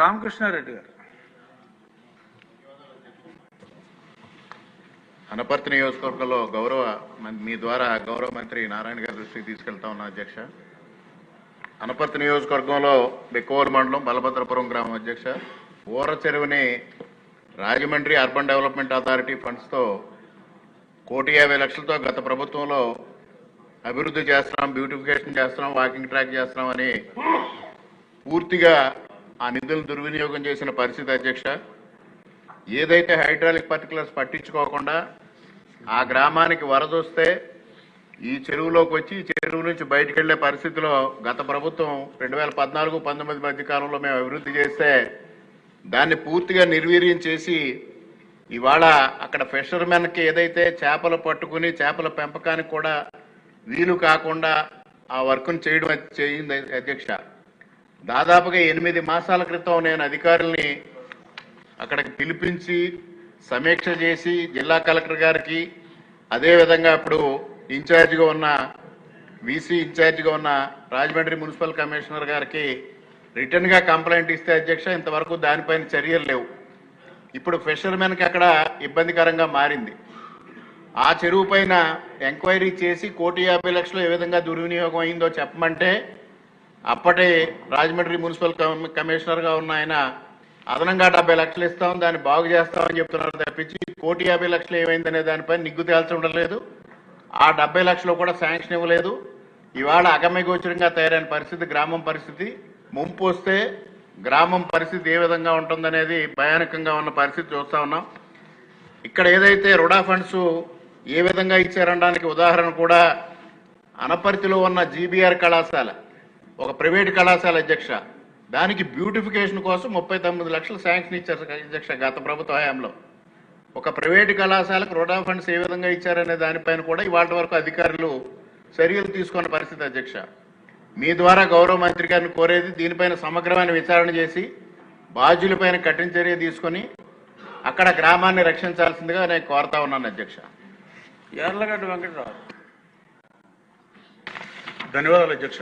రామకృష్ణారెడ్డి గారు. అనపర్తి నియోజకవర్గంలో గౌరవ మీ ద్వారా గౌరవ మంత్రి నారాయణ గారి దృష్టికి తీసుకెళ్తా ఉన్నా అధ్యక్ష. అనపర్తి నియోజకవర్గంలో బెక్కోలు మండలం బలభద్రపురం గ్రామం అధ్యక్ష. ఊర చెరువుని రాజమండ్రి అర్బన్ డెవలప్మెంట్ అథారిటీ ఫండ్స్తో కోటి యాభై లక్షలతో గత ప్రభుత్వంలో అభివృద్ధి చేస్తున్నాం బ్యూటిఫికేషన్ చేస్తున్నాం వాకింగ్ ట్రాక్ చేస్తున్నాం అని పూర్తిగా ఆ నిధులు దుర్వినియోగం చేసిన పరిస్థితి అధ్యక్ష. ఏదైతే హైడ్రాలిక్ పర్టికులర్స్ పట్టించుకోకుండా ఆ గ్రామానికి వరద వస్తే ఈ చెరువులోకి వచ్చి ఈ చెరువు నుంచి బయటకు వెళ్ళే పరిస్థితిలో గత ప్రభుత్వం రెండు వేల పద్నాలుగు పంతొమ్మిది మధ్య కాలంలో మేము అభివృద్ధి చేస్తే దాన్ని పూర్తిగా నిర్వీర్యం చేసి ఇవాళ అక్కడ ఫిషర్మెన్కి ఏదైతే చేపలు పట్టుకుని చేపల పెంపకానికి కూడా వీలు కాకుండా ఆ వర్క్ను చేయడం చేయింది అధ్యక్ష. దాదాపుగా ఎనిమిది మాసాల క్రితం నేను అధికారుల్ని అక్కడికి పిలిపించి సమీక్ష చేసి జిల్లా కలెక్టర్ గారికి అదేవిధంగా ఇప్పుడు ఇన్ఛార్జిగా ఉన్న వీసీ ఇన్ఛార్జిగా ఉన్న రాజమండ్రి మున్సిపల్ కమిషనర్ గారికి రిటర్న్గా కంప్లైంట్ ఇస్తే అధ్యక్ష ఇంతవరకు దానిపైన చర్యలు లేవు. ఇప్పుడు ఫిషర్మెన్కి అక్కడ ఇబ్బందికరంగా మారింది. ఆ చెరువు పైన ఎంక్వైరీ చేసి కోటి యాభై లక్షలు ఏ విధంగా దుర్వినియోగం అయిందో చెప్పమంటే అప్పటి రాజమండ్రి మున్సిపల్ కమ- కమిషనర్గా ఉన్న ఆయన అదనంగా డెబ్బై లక్షలు ఇస్తాం దాన్ని బాగు చేస్తామని చెప్తున్నారు తప్పించి కోటి యాభై లక్షలు ఏమైందనే దానిపై నిగ్గు తేల్చి లేదు. ఆ డెబ్బై లక్షలు కూడా శాంక్షన్ ఇవ్వలేదు. ఇవాళ అగమ్యగోచరంగా తయారైన పరిస్థితి గ్రామం పరిస్థితి. ముంపు వస్తే గ్రామం పరిస్థితి ఏ విధంగా ఉంటుందనేది భయానకంగా ఉన్న పరిస్థితి చూస్తా ఉన్నాం. ఇక్కడ ఏదైతే రుడా ఫండ్స్ ఏ విధంగా ఇచ్చారనడానికి ఉదాహరణ కూడా అనపర్తిలో ఉన్న జీబీఆర్ కళాశాల ఒక ప్రైవేట్ కళాశాల అధ్యక్ష. దానికి బ్యూటిఫికేషన్ కోసం ముప్పై తొమ్మిది లక్షలు శాంక్షన్ ఇచ్చారు అధ్యక్ష గత ప్రభుత్వ హయాంలో. ఒక ప్రైవేట్ కళాశాలకు రుణా ఫండ్స్ ఏ విధంగా ఇచ్చారనే దానిపైన కూడా ఇవాళ వరకు అధికారులు చర్యలు తీసుకున్న పరిస్థితి అధ్యక్ష. మీ ద్వారా గౌరవ మంత్రి గారిని కోరేది దీనిపైన సమగ్రమైన విచారణ చేసి బాధ్యులపైన కఠిన చర్య తీసుకొని అక్కడ గ్రామాన్ని రక్షించాల్సిందిగా నేను కోరుతా ఉన్నాను అధ్యక్ష. ఎర్లగడ్డ వెంకటరావు. ధన్యవాదాలు అధ్యక్ష.